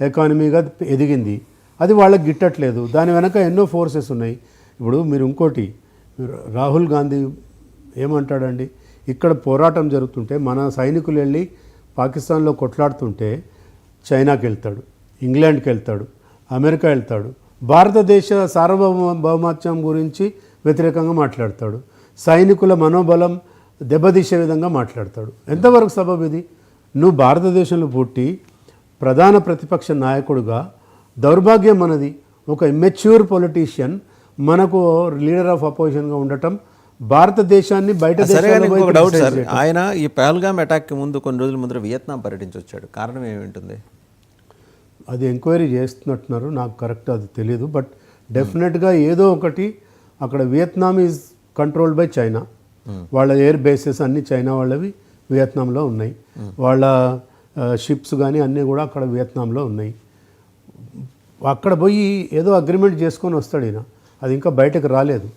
ఎకానమీగా ఎదిగింది. అది వాళ్ళకి గిట్టట్లేదు. దాని వెనక ఎన్నో ఫోర్సెస్ ఉన్నాయి. ఇప్పుడు మీరు ఇంకోటి రాహుల్ గాంధీ ఏమంటాడండి? ఇక్కడ పోరాటం జరుగుతుంటే మన సైనికులు వెళ్ళి పాకిస్తాన్లో కొట్లాడుతుంటే చైనాకి వెళ్తాడు ఇంగ్లాండ్కి వెళ్తాడు అమెరికా వెళ్తాడు భారతదేశ సార్వభౌమాత్యం గురించి వ్యతిరేకంగా మాట్లాడతాడు సైనికుల మనోబలం దెబ్బతీసే విధంగా మాట్లాడతాడు. ఎంతవరకు సబబు ఇది? నువ్వు భారతదేశంలో పుట్టి ప్రధాన ప్రతిపక్ష నాయకుడుగా దౌర్భాగ్యం మనది ఒక ఇమ్మెచ్యూర్ పొలిటీషియన్ మనకు లీడర్ ఆఫ్ అపోజిషన్గా ఉండటం భారతదేశాన్ని బయట డౌట్ సార్. ఆయన ఈ పహల్గామ్ అటాక్కి ముందు కొన్ని రోజుల ముందర వియత్నాం పర్యటించి వచ్చాడు కారణం ఏమింటుంది అది ఎంక్వైరీ చేస్తున్నట్టున్నారు. నాకు కరెక్ట్ అది తెలియదు బట్ డెఫినెట్గా ఏదో ఒకటి అక్కడ Vietnam is controlled by China వాళ్ళ ఎయిర్ బేసెస్ అన్ని చైనా వాళ్ళవి వియత్నాంలో ఉన్నాయి. వాళ్ళ షిప్స్ కానీ అన్నీ కూడా అక్కడ వియత్నాంలో ఉన్నాయి. అక్కడ పోయి ఏదో అగ్రిమెంట్ చేసుకొని వస్తాడు ఈయన. అది ఇంకా బయటకు రాలేదు.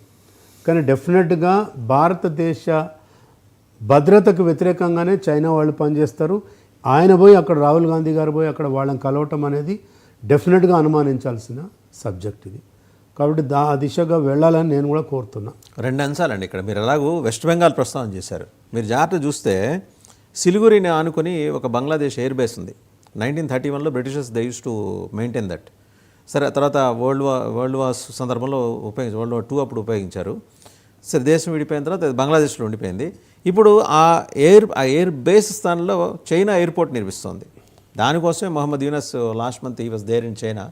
కానీ డెఫినెట్గా భారతదేశ భద్రతకు వ్యతిరేకంగానే చైనా వాళ్ళు పనిచేస్తారు. ఆయన పోయి అక్కడ రాహుల్ గాంధీ గారు పోయి అక్కడ వాళ్ళని కలవటం అనేది డెఫినెట్గా అనుమానించాల్సిన సబ్జెక్ట్ ఇది. కాబట్టి దా ఆ దిశగా వెళ్ళాలని నేను కూడా కోరుతున్నా. రెండు అంశాలండి ఇక్కడ. మీరు ఎలాగూ వెస్ట్ బెంగాల్ ప్రస్తావన చేశారు. మీరు జాగ్రత్త చూస్తే సిలిగురిని ఆనుకొని ఒక బంగ్లాదేశ్ ఎయిర్ బేస్ ఉంది. నైన్టీన్ థర్టీ వన్లో Britishers they use to maintain that సరే ఆ తర్వాత వరల్డ్ వార్ వరల్డ్ వార్ సందర్భంలో ఉపయోగించి వరల్డ్ వార్ టూ అప్పుడు ఉపయోగించారు. సరే దేశం విడిపోయిన తర్వాత బంగ్లాదేశ్లో ఉండిపోయింది. ఇప్పుడు ఆ ఎయిర్ ఆ ఎయిర్ బేస్ స్థానంలో చైనా ఎయిర్పోర్ట్ నిర్మిస్తోంది. దానికోసమే Mohammed Yunus last month he was there in China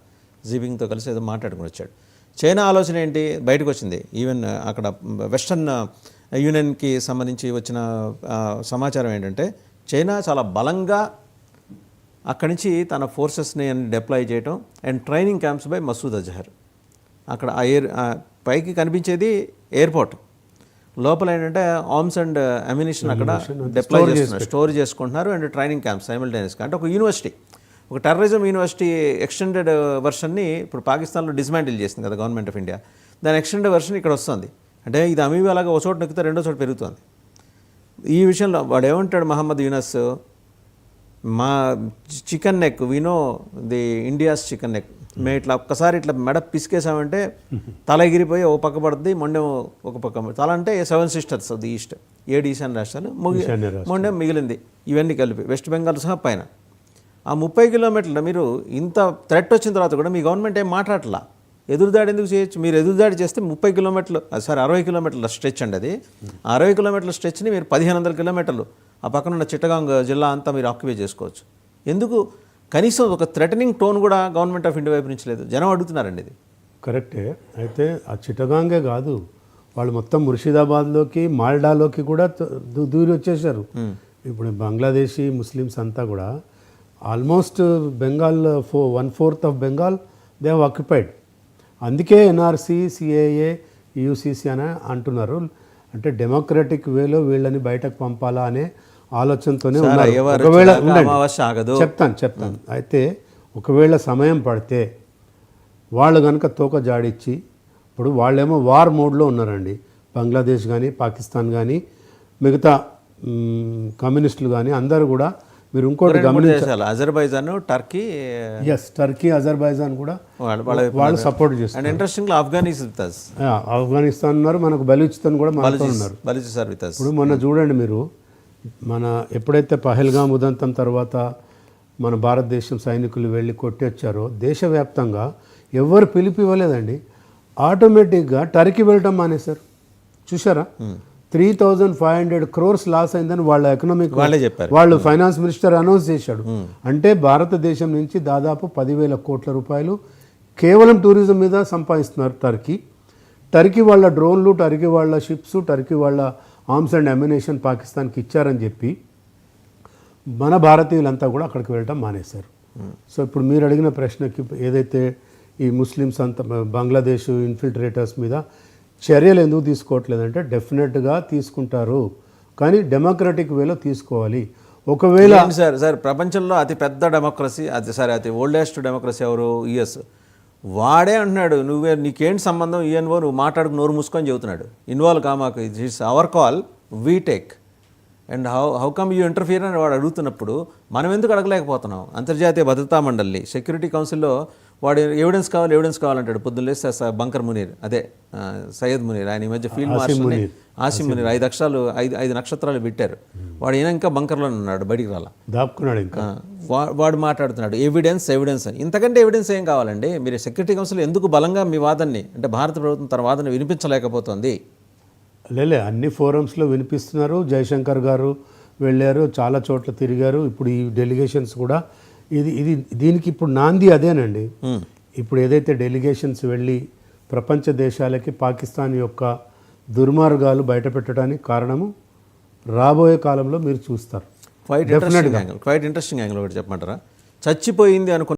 జీబింగ్తో కలిసి ఏదో మాట్లాడుకుని వచ్చాడు. చైనా ఆలోచన ఏంటి? బయటకు వచ్చింది. ఈవెన్ అక్కడ వెస్టర్న్ యూనియన్కి సంబంధించి వచ్చిన సమాచారం ఏంటంటే చైనా చాలా బలంగా అక్కడి నుంచి తన ఫోర్సెస్ని డిప్లాయ్ చేయటం and training camps by Masood Azhar అక్కడ ఆ ఎయిర్ పైకి కనిపించేది ఎయిర్పోర్ట్ లోపల ఏంటంటే ఆర్మ్స్ అండ్ అమ్యునిషన్ అక్కడ డిప్లాయ్ చేస్తున్నారు. స్టోర్ చేసుకుంటున్నారు అండ్ ట్రైనింగ్ క్యాంప్స్ సైమిల్టేనియస్గా అంటే ఒక యూనివర్సిటీ ఒక టెర్రరిజం యూనివర్సిటీ ఎక్స్టెండెడ్ వర్షన్ని ఇప్పుడు పాకిస్తాన్లో డిస్మాంటిల్ చేసింది కదా గవర్నమెంట్ ఆఫ్ ఇండియా దాని ఎక్స్టెండెడ్ వర్షన్ ఇక్కడ వస్తుంది. అంటే ఇది అమీబీ అలాగా ఒక చోట నొక్కితే రెండో చోట పెరుగుతుంది. ఈ విషయంలో వాడు ఏమంటాడు మహమ్మద్ యూనస్? మా chicken neck we know the India's chicken neck మేము ఇట్లా ఒక్కసారి ఇట్లా మెడ పిసికేసామంటే తల ఎగిరిపోయి ఒక పక్క పడుతుంది మొండెం ఒక పక్క తల అంటే సెవెన్ సిస్టర్స్ ది ఈస్ట్ ఏడు ఈశాన్య రాష్ట్రాలు ముగి ఈశాన్య రాష్ట్రాలు. మొండెం మిగిలింది. ఇవన్నీ కలిపి వెస్ట్ బెంగాల్ సహా పైన. ఆ ముప్పై కిలోమీటర్లు మీరు ఇంత థ్రెట్ వచ్చిన తర్వాత కూడా మీ గవర్నమెంట్ ఏం మాట్లాడలా? ఎదురుదాడి ఎందుకు చేయొచ్చు? మీరు ఎదురుదాడి చేస్తే ముప్పై కిలోమీటర్లు సారీ అరవై కిలోమీటర్ల స్ట్రెచ్ అండి అది. అరవై కిలోమీటర్ల స్ట్రెచ్ని మీరు పదిహేను వందల కిలోమీటర్లు ఆ పక్కన ఉన్న చిట్టగాంగ్ జిల్లా అంతా మీరు ఆక్యుపై చేసుకోవచ్చు. ఎందుకు? కనీసం ఒక థ్రెటనింగ్ టోన్ కూడా గవర్నమెంట్ ఆఫ్ ఇండియా వైపు నుంచి లేదు. జనం అడుగుతున్నారండి ఇది. కరెక్టే. అయితే ఆ చిటగాంగే కాదు వాళ్ళు మొత్తం ముర్షిదాబాద్లోకి మాల్డాలోకి కూడా దూరి వచ్చేసారు. ఇప్పుడు బంగ్లాదేశీ ముస్లిమ్స్ అంతా కూడా ఆల్మోస్ట్ బెంగాల్ ఫో one fourth of Bengal they have occupied అందుకే ఎన్ఆర్సీ సిఏఏ యూసీసీ అని అంటున్నారు. అంటే డెమోక్రటిక్ వేలో వీళ్ళని బయటకు పంపాలా అనే ఆలోచనతోనే ఉన్నారు. ఒకవేళ. చెప్తాను చెప్తాను. అయితే ఒకవేళ సమయం పడితే వాళ్ళు కనుక తోక జాడిచ్చి ఇప్పుడు వాళ్ళేమో వార్ మోడ్లో ఉన్నారండి. బంగ్లాదేశ్ కానీ పాకిస్తాన్ కానీ మిగతా కమ్యూనిస్టులు కానీ అందరూ కూడా మీరు ఇంకోటి రెండు మూడు గమనించ దేశాలు Azerbaijan Turkey yes Turkey Azerbaijan కూడా వాళ్ళ సపోర్ట్ చేస్తారు అండ్ ఇంట్రెస్టింగ్లో ఆఫ్ఘనీస్ విత్ అస్ ఆ, ఆఫ్ఘనిస్తాన్ ఉన్నారు మనకు బలూచిస్తాన్ కూడా మనతో ఉన్నారు. ఇప్పుడు మొన్న చూడండి మీరు మన ఎప్పుడైతే పహల్గాం ఉదంతం తర్వాత మన భారతదేశం సైనికులు వెళ్ళి కొట్టి వచ్చారో దేశవ్యాప్తంగా ఎవరు పిలిపి ఇవ్వలేదండి ఆటోమేటిక్గా టర్కీ వెళ్ళటం మానేశారు. చూసారా three thousand five hundred crores loss అయిందని వాళ్ళ ఎకనామిక్ వాళ్ళే చెప్పారు. వాళ్ళు ఫైనాన్స్ మినిస్టర్ అనౌన్స్ చేశాడు. అంటే భారతదేశం నుంచి దాదాపు పదివేల కోట్ల రూపాయలు కేవలం టూరిజం మీద సంపాదిస్తున్నారు టర్కీ. టర్కీ వాళ్ళ డ్రోన్లు టర్కీ వాళ్ళ షిప్స్ టర్కీ వాళ్ళ ఆర్మ్స్ అండ్ అమ్యునేషన్ పాకిస్తాన్కి ఇచ్చారని చెప్పి మన భారతీయులంతా కూడా అక్కడికి వెళ్ళటం మానేశారు. సో ఇప్పుడు మీరు అడిగిన ప్రశ్నకి ఏదైతే ఈ ముస్లిమ్స్ అంతా బంగ్లాదేశ్ ఇన్ఫిల్ట్రేటర్స్ మీద చర్యలు ఎందుకు తీసుకోవట్లేదంటే డెఫినెట్గా తీసుకుంటారు. కానీ డెమోక్రటిక్ వేలో తీసుకోవాలి. ఒకవేళ సార్? సార్ ప్రపంచంలో అతి పెద్ద డెమోక్రసీ అది సరే అతి ఓల్డెస్ట్ డెమోక్రసీ ఎవరు? యుఎస్ వాడే అంటున్నాడు నువ్వే నీకేంటి సంబంధం? ఈఎన్ఓ నువ్వు మాట్లాడుకు నోరు మూసుకొని చెబుతున్నాడు. Involve కామాకు. It's our call we take and how how come you interfere అని వాడు అడుగుతున్నప్పుడు మనం ఎందుకు అడగలేకపోతున్నాం? అంతర్జాతీయ భద్రతా మండలి సెక్యూరిటీ కౌన్సిల్లో వాడు ఎవిడెన్స్ కావాలి ఎవిడెన్స్ కావాలంటాడు. పొద్దున్న లేస్తే బంకర్ మునీర్ అదే సయ్యద్ మునీర్ ఆయన ఈ మధ్య ఫీల్డ్ మార్షల్ని ఆసిమ్ మునీర్. ఐదు అక్షరాలు ఐదు ఐదు నక్షత్రాలు పెట్టారు. వాడు ఈయన ఇంకా బంకర్లోనే ఉన్నాడు బయటికి రాలా. దాపుకున్నాడు ఇంకా. వాడు మాట్లాడుతున్నాడు ఎవిడెన్స్ ఎవిడెన్స్ అని. ఇంతకంటే ఎవిడెన్స్ ఏం కావాలండి? మీరు సెక్యూరిటీ కౌన్సిల్ ఎందుకు బలంగా మీ వాదనని అంటే భారత ప్రభుత్వం తన వాదన వినిపించలేకపోతుంది? లేలే అన్ని ఫోరమ్స్లో వినిపిస్తున్నారు. జయశంకర్ గారు వెళ్ళారు చాలా చోట్ల తిరిగారు. ఇప్పుడు ఈ డెలిగేషన్స్ కూడా ఇది ఇది దీనికి ఇప్పుడు నాంది అదేనండి. ఇప్పుడు ఏదైతే డెలిగేషన్స్ వెళ్ళి ప్రపంచ దేశాలకి పాకిస్తాన్ యొక్క దుర్మార్గాలు బయటపెట్టడానికి కారణము రాబోయే కాలంలో మీరు చూస్తారు. Quite interesting angle quite interesting angle ఒకటి చెప్పమంటారా? చచ్చిపోయింది అనుకున్న